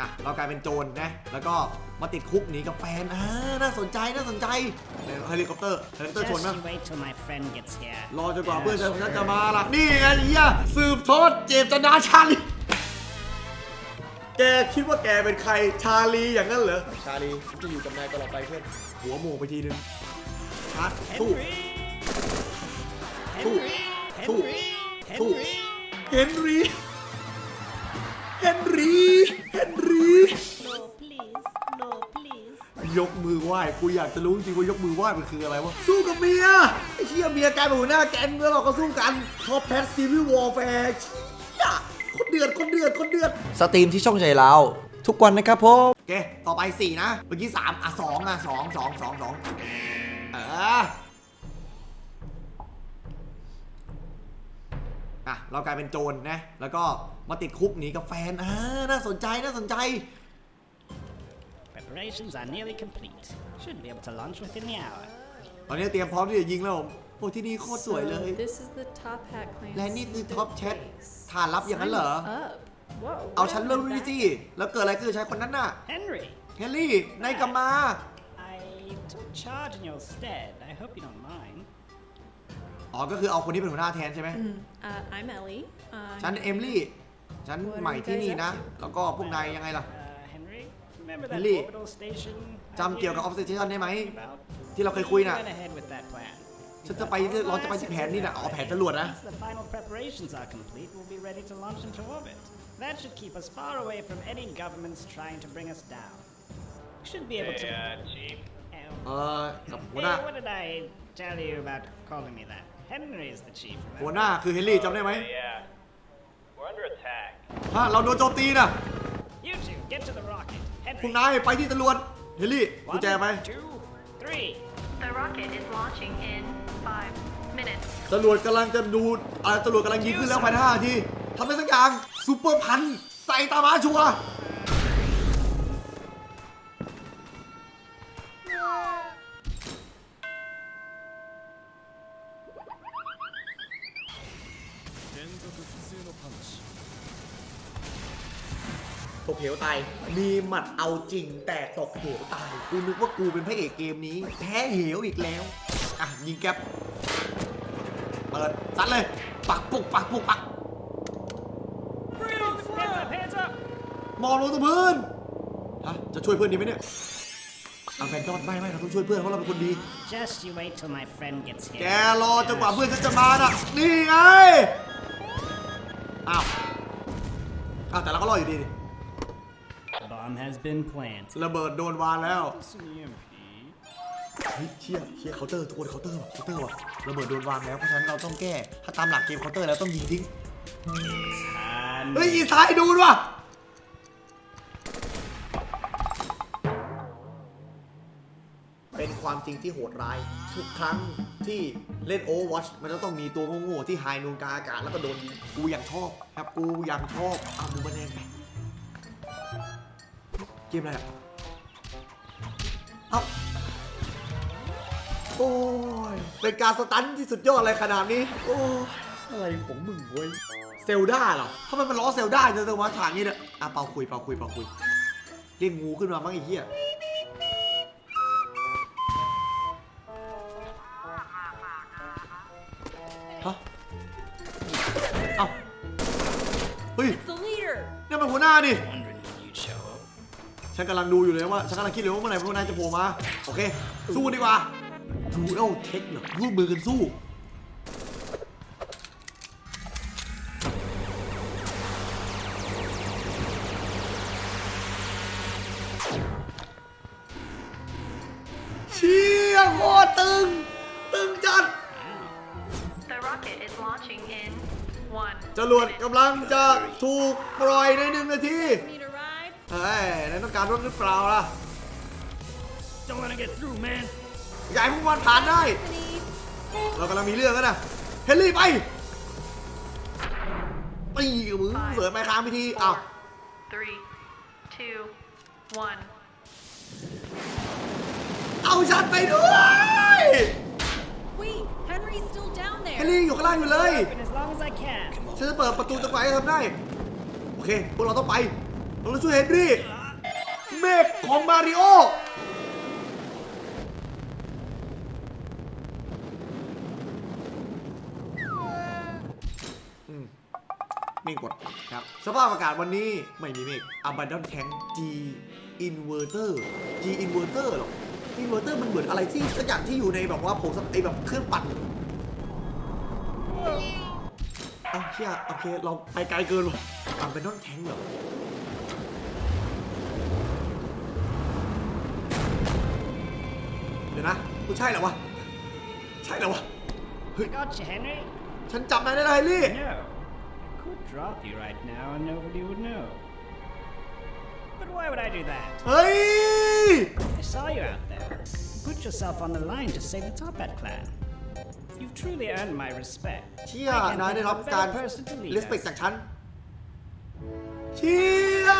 อะเรากลายเป็นโจรนะแล้วก็มาติดคุกหนีกับแฟนอ่าน่าสนใจน่าสนใจเฮลิคอปเตอร์เฮลิคอปเตอร์ชน Just มั้ย you wait till my friend gets here. รอจนกว่าเพื่อนฉันจะมาล่ะนี่ไงเฮียสืบทอดเจตนาชาลีแกคิดว่าแกเป็นใครชาลีอย่างนั้นเหรอชาลีฉันจะอยู่กับนายตลอดไปเพื่อนหัวโมงไปทีนึงชาร์จสู้ Henry! Two. Henry! Two. Henry! เฮนรี่ เฮนรี่เฮนรี่ No, please. No, please. ยกมือไหว้กูอยากจะรู้จริงว่ายกมือไหว้มันคืออะไรวะ สู้กับเมียไอ้เชี่ยเมียกลายเป็นหัวหน้าแก๊งแล้วเราก็สู้กันท็อปแพทซีวิววอลแฟร์เชี่ยคนเดือดคนเดือดคนเดือด สตรีมที่ช่องใจเราทุกวันนะครับผม โอเค ต่อไป 4 นะ เมื่อกี้ 3 อะ2อะ2 2 2 2เออ อะเรากลายเป็นโจรนะ แล้วก็มาติดคุกหนีกับแฟนอ่าน่าสนใจน่าสนใจ Preparations are nearly complete. Should be able to launch within the hour. ตอนนี้เตรียมพร้อมที่จะยิงแล้วผมโอ้ที่นี่โคตรสวยเลย So this is the top hat clan และนี่คือ secret ท็อปแชท base. ฐานลับอย่างนั้นเหรอ Sign up. Whoa, เอา what ฉันเริ่ม happened วิ to สิ that? แล้วเกิดอะไรขึ้นกับชายคนนั้นน่ะ Henry! เฮนรี่นายกลับมา I took charge in your stead. I hope you don't mind. อ๋อ ก็คือเอาคนนี้เป็นหัวหน้าแทนใช่ไหม Uh, I'm Ellie. Uh, ฉันเอมลี่ ฉัน What are ใหม่ที่นี่นะ you guys up to? แล้วก็พวกนายยังไงล่ะ Uh, Henry? Remember that Henry, orbital station? จำเกี่ยวกับ obsession ได้ไหม About? ที่เราเคยคุยน่ะ Went ahead with that plan. ฉันจะไปที่เราจะไปที่แผนนี่นะอ๋อแผนจรวดนะ Once the final preparations are complete, we'll be ready to launch into orbit. That should keep us far away from any governments trying to bring us down. We should be able to. Hey, uh, Chief. เออกับหัว Hey, หน้า what did I tell you about calling me that? Henry is the chief. หัว remember? หน้าคือเฮนรี่จำได้ไหม Hey, yeah. We're under attack. ฮะเราโดนโจมตีนะ You two, get to the rocket. พวก Henry. นายไปที่จรวดเฮนรี่กุญ One, แจไหม two, three. The rocket is launching in five minutes. จรวดกำลังจะดูอ่าจรวดกำลังยิงขึ้นแล้วภายในห้านาทีทำได้สักอย่างซูเปอร์พันธุ์ใส่ตามาชัวร์ ตกเหวตาย มีหมัดเอาจริงแต่ตกเหวตาย กูนึกว่ากูเป็นพระเอกเกมนี้ แพ้เหวอีกแล้ว อะ ยิงแก๊ปเปิดซัดเลย ปักปุกปักปุกปัก Hands up, hands up. มองลงตรงพื้นฮะจะช่วยเพื่อนดีไหมเนี่ยเอาแฟนจอดไม่ไม่เราต้องช่วยเพื่อนเพราะเราเป็นคนดี Just you wait till my friend gets แก here. รอจนกว่าเพื่อนฉันจะมาน่ะ นี่ไง อ้าว อ้าว แต่เราก็รออยู่ดีดิ Bomb has been planted. ระเบิดโดนวางแล้ว It's an EMP. เฮ้ยเชี่ยเชี่ยเคาน์เตอร์ทุกคนเคาน์เตอร์ว่ะเคาน์เตอร์ว่ะระเบิดโดนวางแล้วเพราะฉะนั้นเราต้องแก้ ถ้าตามหลักเกมเคาน์เตอร์แล้วต้องยิงทิ้ง And เฮ้ยอีซ้ายดูดว่ะ ความจริงที่โหดร้าย ทุกครั้งที่เล่น Overwatch มันจะต้องมีตัวโง่ๆที่หายนูนกาอากาศแล้วก็โดนยิงกูยังชอบครับกูยังชอบเอามือมาแนงไปเกมอะไรอะเอ้าโอ้ยเป็นการสตันที่สุดยอดอะไรขนาดนี้ โอ้ยอะไรของมึงเว้ยเซลดาเหรอทำไมมันล้อเซลดาจะเซลมาฉากนี้เนี่ยอะเป่าคุยเป่าคุยเป่าคุย เรียกงูขึ้นมามั้งไอ้เหี้ย ดิ wondering when you'd show up. ฉันกำลังดูอยู่เลยว่า ฉันกำลังคิดเลยว่าเมื่อไหร่พวกนายจะโผล่มา โอเค สู้ดีกว่าดูเอ้าเทคเหรอร่วมมือกันสู้ กำลังจะถูกปล่อยในหนึ่งนาที Need a ride? เฮ้ยนายต้องการรถหรือเปล่าล่ะ Don't let it get through, man. อยายพวกมันผ่านได้ เรากำลังมีเรื่องกันนะเฮนรี่ไปตีกับมึงเสริมไม้ค้างพิธีอ้าว Three, two, one. เอาฉันไปด้วย Wait, Henry's still down เฮ there. นรี่อยู่ข้างล่างอยู่เลย ฉันจะเปิดประตูจังหวะให้ทำได้ โอเค พวกเราต้องไป เราช่วยเฮนรี่ เมฆของมาริโออืมเมฆกดครับ สภาพอากาศวันนี้ไม่มีเมฆ Abandon Tank G Inverter G Inverter หรอ Inverter มันเหมือนอะไรที่สักอย่างที่อยู่ในแบบว่าผงสักไอแบบเครื่องปั่น อ้าวเชี่ยโอเค เราไปไกลเกินว่ะ Abandon Tank เหรอเดี๋ยวนะกูใช่เหรอวะ ใช่เหรอวะ I got you, Henry. ฉันจับนายได้แล้วเฮนรี่ No. I could drop you right now and nobody would know. But why would I do that? เฮ้ย I saw you out there. You put yourself on the line to save the Top Hat clan. You've truly earned my respect. เชี่ย I can't นาย think ได้ of รับ a การ better person to lead เลสเปก us. จากฉัน เชี่ย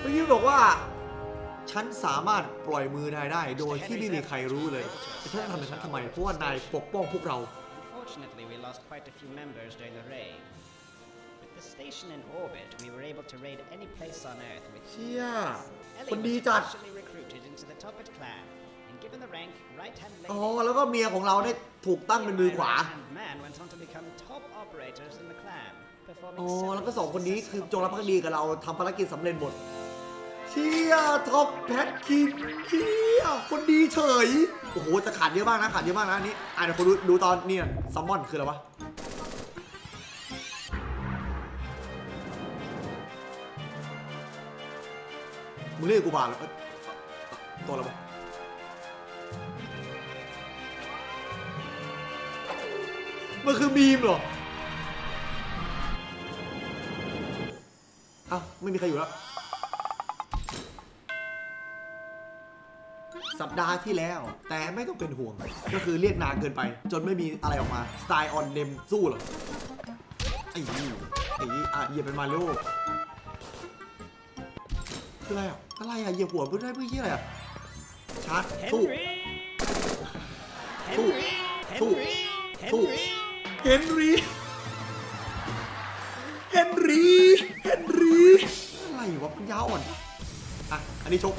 เมื่อกี้บอกว่า ฉันสามารถปล่อยมือนายได้ โดยที่ไม่มีใครรู้เลยแต่ฉันจะทำแบบนั้นทำไม เพราะว่านายปกป้องพวกเรา Unfortunately, we lost quite a few members during the raid. With the station in orbit, we were able to raid any place on Earth with เชี่ย Ellie คน was ดีจัด officially recruited into the Top Hat clan and given the rank right-hand อ๋อ lady. แล้วก็เมียของเราได้ถูกตั้งเป็นมือขวา And man went on to become top operators in the clan, performing อ๋อ several แล้วก็สองคนนี้ successful คือจงรักภักดีกับเราทำภารกิจสำเร็จหมดเชี่ยท็อปแพทคินเชี่ยคนดีเฉย โอ้โหแต่ขาดเยอะมากนะขาดเยอะมากนะอันนี้อะเดี๋ยวคนดูดูตอนนี่ซัมมอนคืออะไรวะมึงเรียกกูผ่านแล้วเอ้ยตัวอะไรวะ มันคือบีมเหรอ เอ้า ไม่มีใครอยู่แล้ว สัปดาห์ที่แล้ว แต่ไม่ต้องเป็นห่วง ก็คือเรียกนานเกินไป จนไม่มีอะไรออกมา สไตล์ออนเดมสู้เหรอ ไอ้นี่ไอ้นี่อะเหยียบเป็นมาริโอคืออะไรอะ อะไรอะเหยียบหัวเพื่อได้เพื่อที่อะไรอะชาร์จสู้ Henry! สู้ นรี่เฮนรี่เฮนรี่อะไรวะปัญญาอ่อน อะ อันนี้ชก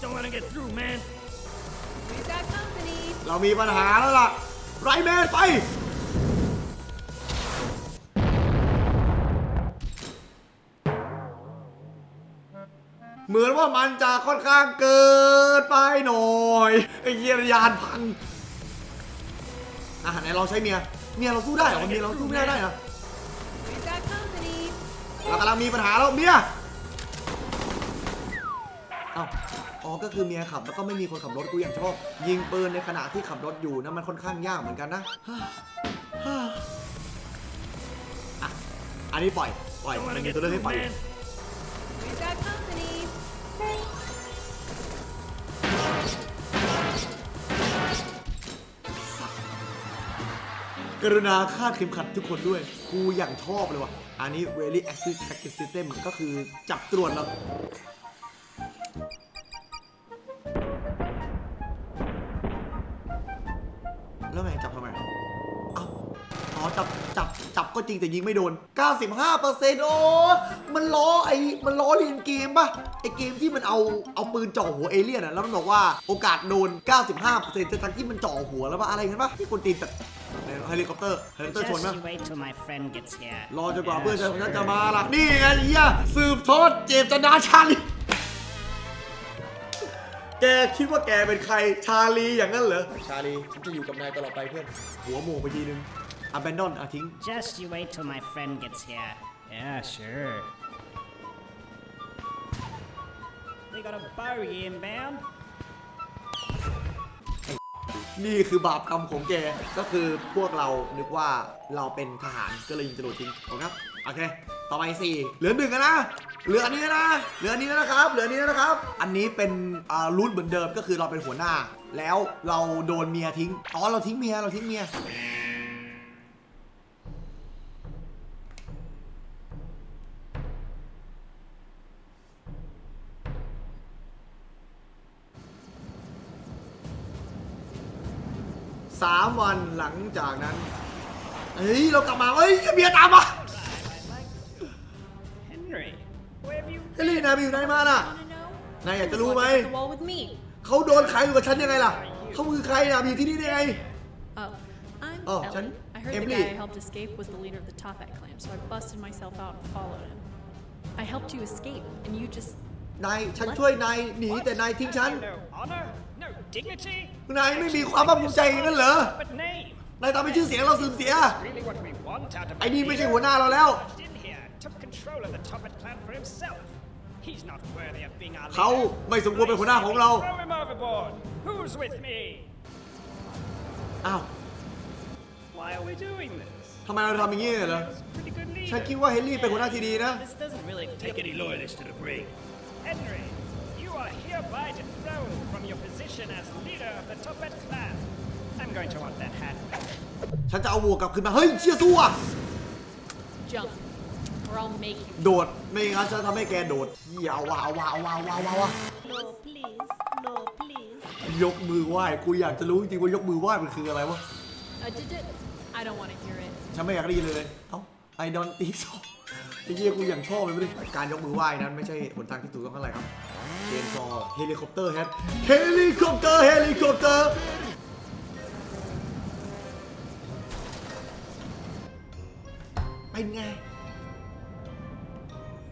Don't let him get through, man. We've got company. เรามีปัญหาแล้วล่ะ ไรแมนไป เหมือนว่ามันจะค่อนข้างเกินไปหน่อย ไอ้เยียยานพัง อะไหนเราใช้เมีย เมียเราสู้ได้เหรอเมียเราสู้ไม่ได้ได้เหรอ We've got company. เรากำลังมีปัญหาแล้วเมียเอ้าอ๋อ ก็คือเมียขับแล้วก็ไม่มีคนขับรถกูอย่างชอบ ยิงปืนในขณะที่ขับรถอยู่นะมันค่อนข้างยากเหมือนกันนะอะอันนี้ปล่อย ปล่อย มันมีตัวเลือกให้ปล่อยอยู่ We've got company. กรุณาคาดเข็มขัดทุกคนด้วย กูอย่างชอบเลยว่ะ อันนี้ very active tracking system ก็คือจับตรวจแล้วแล้วไงจับทำไมเอ้าอ๋อจับจับจับก็จริงแต่ยิงไม่โดน 95%โอ้มันล้อไอ้มันล้อเลียนเกมปะไอ้เกมที่มันเอาเอาปืนจ่อหัวเอเลี่ยนอะแล้วมันบอกว่าโอกาสโดน 95%ทั้งที่มันจ่อหัวแล้วปะอะไรกันปะที่คนตีนแต่ เฮลิคอปเตอร์เฮลิคอปเตอร์ชน Just ป่ะ you wait till my friend gets here. รอจนกว่า Yeah, เพื่อนฉัน sure. จะมาล่ะนี่ไงเฮียสืบทอดเจมส์จนาชาลีแกคิดว่าแกเป็นใครชาลีอย่างนั้นเหรอ ชาลีฉันจะอยู่กับนายตลอดไปเพื่อน หัวโมงไปทีนึง abandon อะทิ้ง Just you wait till my friend gets here. Yeah, sure. They got a bogey inbound. นี่คือบาปกรรมของแกก็คือพวกเรานึกว่าเราเป็นทหารก็เลยยิงจรวดทิ้งโอเคครับโอเค ต่อไปสี่เหลือหนึ่งอะนะเหลืออันนี้นะเหลืออันนี้นะครับ เหลืออันนี้นะครับ อันนี้เป็นรูทเหมือนเดิมก็คือเราเป็นหัวหน้า แล้วเราโดนเมียทิ้งอ๋อเราทิ้งเมียเราทิ้งเมีย สามวันหลังจากนั้นเฮ้ยเรากลับมาเฮ้ยเมียตามมา Henry, Henry, where have you เฮนรี่นายไปอยู่ไหนมาน่ะ Wanna know? นายอยากจะ Just รู้ look ไหม at the wall with me. เขาโดนขายอยู่กับฉันยังไงล่ะเขาคือใครน่ะมาอยู่ที่นี่ได้ไง Oh, I'm Oh, Ellie. Jen? I heard Emily. the guy I helped escape was the leader of the Toppat clan, so I busted myself out and followed him. I helped you escape, and you just นายฉันช่วยนายหนีแต่นายทิ้งฉัน no honor, no dignity? นายไม่มีความภาคภูมิใจอย่างนั้นเหรอ But name. นายทำให้ชื่อเสียงเราเสื่อมเสีย Really what we want out of ไอ้นี่ไม่ใช่หัวหน้าเราแล้ว in here, took control of the Toppet clan for himself. He's not worthy of being our เขา leader. ไม่สมควรเป็นหัวหน้าของเรา Throw him overboard. Who's with me? อ้าว Why are we doing this? ทำไมเราทำอย่างนี้เหรอ He was a pretty good ฉัน leader. คิดว่าเฮนรี่เป็นหัวหน้าที่ดีนะ This doesn't really take any loyalists to the brig. Henry, you are hereby dethroned from your position as leader of the Toppet clan. I'm going to want that hat back. ฉันจะเอาหมวกกลับคืนมา เฮ้ยเชี่ยสู้อะ jump, or I'll make you. โดด ไม่งั้นจะทำให้แกโดดเหี้ยเอาว้าวว้าวว้าวว้าวว้าว No, please. No, please. ยกมือไหว้กูอยากจะรู้จริงๆว่ายกมือไหว้มันคืออะไรวะ Uh, did it? I don't want to hear it. ฉันไม่อยากได้ยินเลย เอ้าไอดอนตีสอง ไอ้เหี้ยกูอย่างชอบเลยไม่ได้การยกมือไหว้นั้นไม่ใช่หนทางที่ถูกต้องเท่าไหร่ครับเชนซอว์เฮลิคอปเตอร์แฮทเฮลิคอปเตอร์เฮลิคอปเตอร์เป็นไง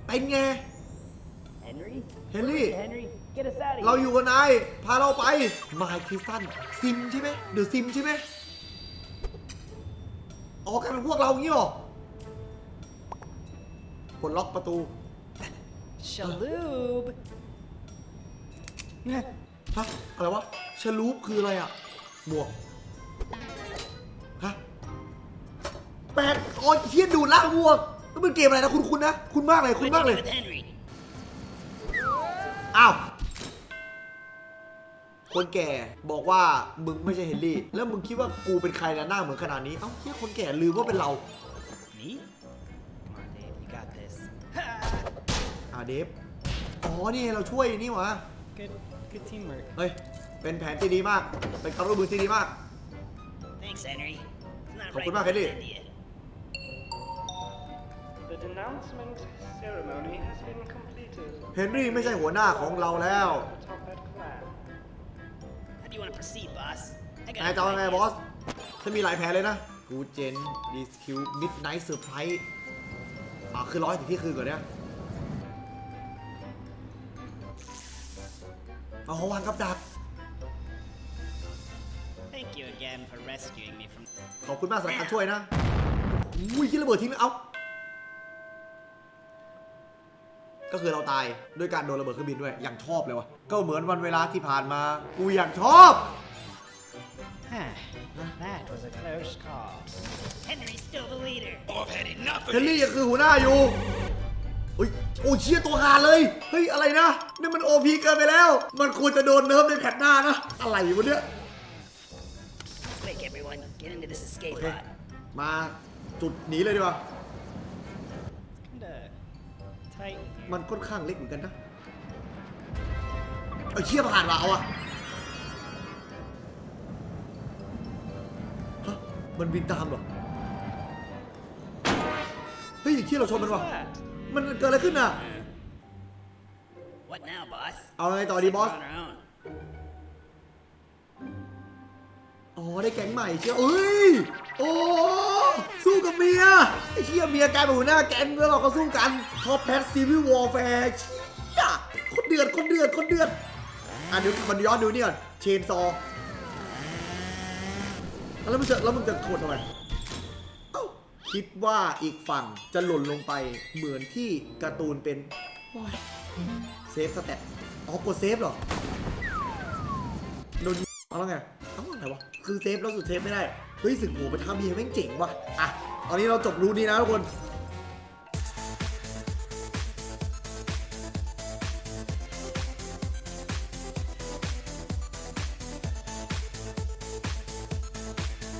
เป็นไง Henry? เฮนรี่ Henry, get us out of เราอยู่กับนาย พาเราไป มายคริสตัน ซิมใช่ไหมเดอะซิมใช่ไหมออกกันเป็นพวกเราอย่างนี้หรอ ปลดล็อกประตู Shaloob. ฮะ อะไรวะชลูปคืออะไรอะ หมวก ฮะแปลกอ๋อเฮียดูดล่างหมวกก็เป็นเกมอะไรนะ คุณคุณนะ คุณมากเลยคุณมากเลย Henry? อ้าว คนแก่บอกว่ามึงไม่ใช่เฮนรี่ แล้วมึงคิดว่ากูเป็นใครนะหน้าเหมือนขนาดนี้ เอ้าเฮียคนแก่ลืมว่าเป็นเรา เดฟ อ๋อ นี่เราช่วยนี่หวะ Good, good teamwork. เฮ้ย เป็นแผนที่ดีมาก เป็นความร่วมมือที่ดีมาก Thanks, Henry. It's not ขอบคุณมากเฮนรี่ The denouncement ceremony has been completed. เฮนรี่ไม่ใช่หัวหน้าของเราแล้ว The Toppat clan. How do you want to proceed, boss? I นายจะเอาไงบอสฉันมีหลายแผนเลยนะกูเจนดีคิวมิดไนท์เซอร์ไพรส์อ่าคือร้อยถึงที่คืนก่อนเนี่ย เอาวางกับดัก Thank you again for rescuing me from. ขอบคุณมากสำหรับการช่วยนะอุ้ยที่ระเบิดทิ้งเลยเอ้าก็คือเราตายด้วยการโดนระเบิดเครื่องบินด้วยอย่างชอบเลยวะก็เหมือนวันเวลาที่ผ่านมา กูอย่างชอบ that was a close call. Henry's still the leader. เฮนรี่ยังคือหัวหน้าอยู่ อุ้ยโอ้เชี่ยตัวขาดเลย เฮ้ย อะไรนะนี่มันโอพีเกินไปแล้ว มันควรจะโดนเนิร์ฟในแพทหน้านะ อะไรวะเนี่ย Quick, everyone, get into this escape โอเคมาจุดหนีเลยดีกว่า Kinda tight. มันค่อนข้างเล็กเหมือนกันนะ เออเชี่ยผ่านว่ะเอาอะฮะมันบินตามเหรอ เฮ้ยเชี่ยเราชนมันว่ะ มันเกิดอะไรขึ้นอะ What now, boss? เอาไงต่อดีบอส We're on our own. อ๋อได้แก๊งใหม่เชี่ยเอ้ย โอ้ สู้กับเมียไอ้เชี่ยเมียกลายเป็นหัวหน้าแก๊งแล้วเราก็สู้กันท็อปแพทซีวิววอลแฟร์เชี่ยคนเดือดคนเดือดคนเดือด อะเดี๋ยวมันย้อนดูนี่ก่อนเชนซอ แล้วมึงจะแล้วมึงจะโกรธทำไมเอ้า คิดว่าอีกฝั่งจะหล่นลงไปเหมือนที่การ์ตูนเป็นโอ้ยเซฟสแตทอ๋อกดเซฟเหรอโดนยิงเอาแล้วไงเอ้าอะไรวะ คือเซฟแล้วสุดเซฟไม่ได้ เฮ้ยสึกโหไปทำเมียแม่งเจ๋งว่ะ อะ ตอนนี้เราจบรูนี้นะทุกคน